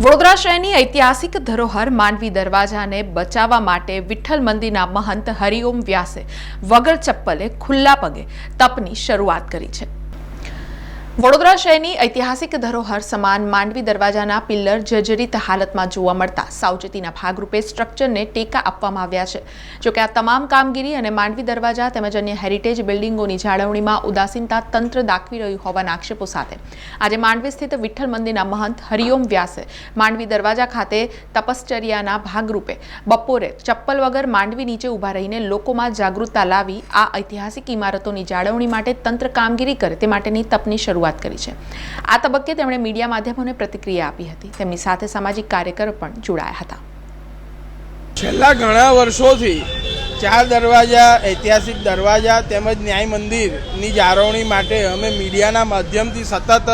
વડોદરા શહેરની ઐતિહાસિક ધરોહર માંડવી દરવાજાને બચાવવા માટે વિઠ્ઠલ મંદિરના મહંત હરિઓમ વ્યાસે વગર ચપ્પલે ખુલ્લા પગે તપની શરૂઆત કરી છે. વડોદરા શહેરની ઐતિહાસિક ધરોહર સમાન માંડવી દરવાજાના પિલ્લર જર્જરિત હાલતમાં જોવા મળતા સાવચેતીના ભાગરૂપે સ્ટ્રક્ચરને ટેકા આપવામાં આવ્યા છે. જોકે આ તમામ કામગીરી અને માંડવી દરવાજા તેમજ અન્ય હેરિટેજ બિલ્ડિંગોની જાળવણીમાં ઉદાસીનતા તંત્ર દાખવી રહ્યું હોવાના આક્ષેપો સાથે. આજે માંડવી સ્થિત વિઠ્ઠલ મંદિરના મહંત હરિઓમ વ્યાસે માંડવી દરવાજા ખાતે તપશ્ચર્યાના ભાગરૂપે બપોરે ચપ્પલ વગર માંડવી નીચે ઊભા રહીને લોકોમાં જાગૃતતા લાવી આ ઐતિહાસિક ઇમારતોની જાળવણી માટે તંત્ર કામગીરી કરે તે માટેની તપની શરૂઆત કરી છે. આ તબક્કે તેમણે મીડિયા માધ્યમોને પ્રતિક્રિયા આપી હતી. તેમની સાથે સામાજિક કાર્યકરો પણ જોડાયા હતા. છેલ્લા ઘણા વર્ષોથી ચાર દરવાજા, ઐતિહાસિક દરવાજા તેમજ ન્યાય મંદિરની જાળવણી માટે અમે મીડિયાના માધ્યમથી સતત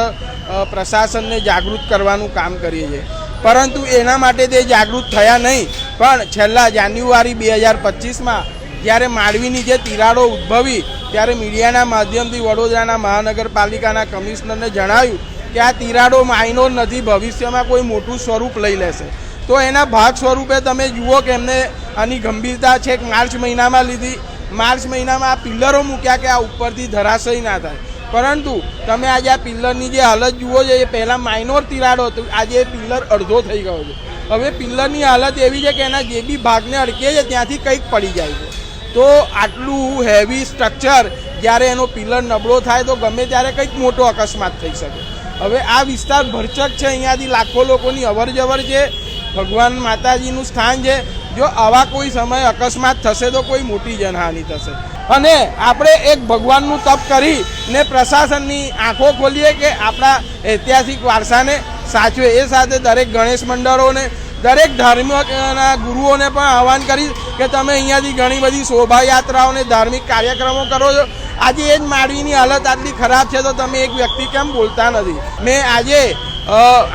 પ્રશાસનને જાગૃત કરવાનું કામ કરીએ છીએ. પરંતુ એના માટે તે જાગૃત થયા નહીં. પણ છેલ્લા જાન્યુઆરી બે હજાર પચીસમાં જ્યારે માંડવીની જે તિરાડો ઉદ્ભવી ત્યારે મીડિયાના માધ્યમથી વડોદરાના મહાનગરપાલિકાના કમિશનરને જણાવ્યું કે આ તિરાડો માઇનોર નથી, ભવિષ્યમાં કોઈ મોટું સ્વરૂપ લઈ લેશે. તો એના ભાગ સ્વરૂપે તમે જુઓ કે એમને આની ગંભીરતા છે માર્ચ મહિનામાં લીધી. માર્ચ મહિનામાં આ પિલ્લરો મૂક્યા કે આ ઉપરથી ધરાશય ના થાય. પરંતુ તમે આજે આ પિલ્લરની જે હાલત જુઓ છો, એ પહેલાં માઇનોર તિરાડો હતો, આજે એ પિલ્લર અડધો થઈ ગયો છે. હવે પિલ્લરની હાલત એવી છે કે એના જે બી ભાગને અડકે છે, ત્યાંથી કંઈક પડી જાય છે. તો આટલું હેવી સ્ટ્રક્ચર જ્યારે એનો પિલર નબળો થાય તો ગમે ત્યારે કંઈક મોટો અકસ્માત થઈ શકે. હવે આ વિસ્તાર ભરચક છે, અહીંયાથી લાખો લોકોની અવર જવર છે. ભગવાન માતાજીનું સ્થાન છે. જો આવા કોઈ સમયે અકસ્માત થશે તો કોઈ મોટી જનહાનિ થશે. અને આપણે એક ભગવાનનું તપ કરી ને પ્રશાસનની આંખો ખોલીએ કે આપણા ઐતિહાસિક વારસાને સાચવે. એ સાથે દરેક ગણેશ મંડળોને દરેક ધાર્મિકના ગુરુઓને પણ આહવાન કરીશ કે તમે અહીંયાથી ઘણી બધી શોભાયાત્રાઓને ધાર્મિક કાર્યક્રમો કરો છો. આજે એ જ માંડવીની હાલત આટલી ખરાબ છે તો તમે એક વ્યક્તિ કેમ બોલતા નથી? મેં આજે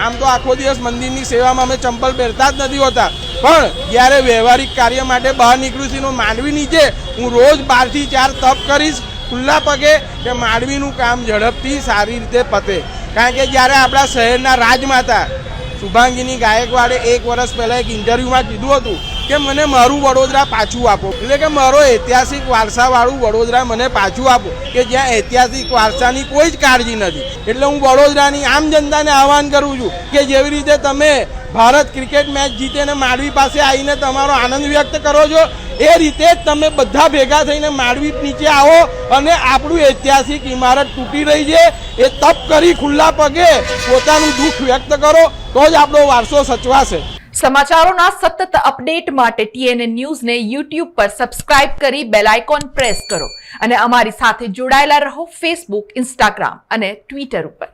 આમ તો આખો દિવસ મંદિરની સેવામાં અમે ચંપલ પહેરતા જ નથી હોતા. પણ જ્યારે વ્યવહારિક કાર્ય માટે બહાર નીકળું છું માંડવી નીચે, હું રોજ બારથી ચાર તપ કરીશ, ખુલ્લા પગે, કે માંડવીનું કામ ઝડપથી સારી રીતે પતે. કારણ કે જ્યારે આપણા શહેરના રાજમાતા શુભાંગીની ગાયકવાડે એક વર્ષ પહેલાં એક ઇન્ટરવ્યૂમાં કીધું હતું કે મને મારું વડોદરા પાછું આપો. એટલે કે મારો ઐતિહાસિક વારસાવાળું વડોદરા મને પાછું આપો, કે જ્યાં ઐતિહાસિક વારસાની કોઈ જ કાળજી નથી. એટલે હું વડોદરાની આમ જનતાને આહવાન કરું છું કે જેવી રીતે તમે ભારત ક્રિકેટ મેચ જીતીને માંડવી પાસે આવીને તમારો આનંદ વ્યક્ત કરો છો એ રીતે તમે બધા ભેગા થઈને માંડવી નીચે આવો અને આપણું ઐતિહાસિક ઇમારત તૂટી રહી છે. એ તપ કરી ખુલ્લા પગે પોતાનું દુઃખ વ્યક્ત કરો, તો જ આપણો વારસો સચવાશે. સમાચારોના સતત અપડેટ માટે ટીએનએ ન્યૂઝને યુટ્યુબ પર સબસ્ક્રાઇબ કરી બેલ આઇકોન પ્રેસ કરો અને અમારી સાથે જોડાયેલા રહો ફેસબુક ઇન્સ્ટાગ્રામ અને ટ્વિટર ઉપર.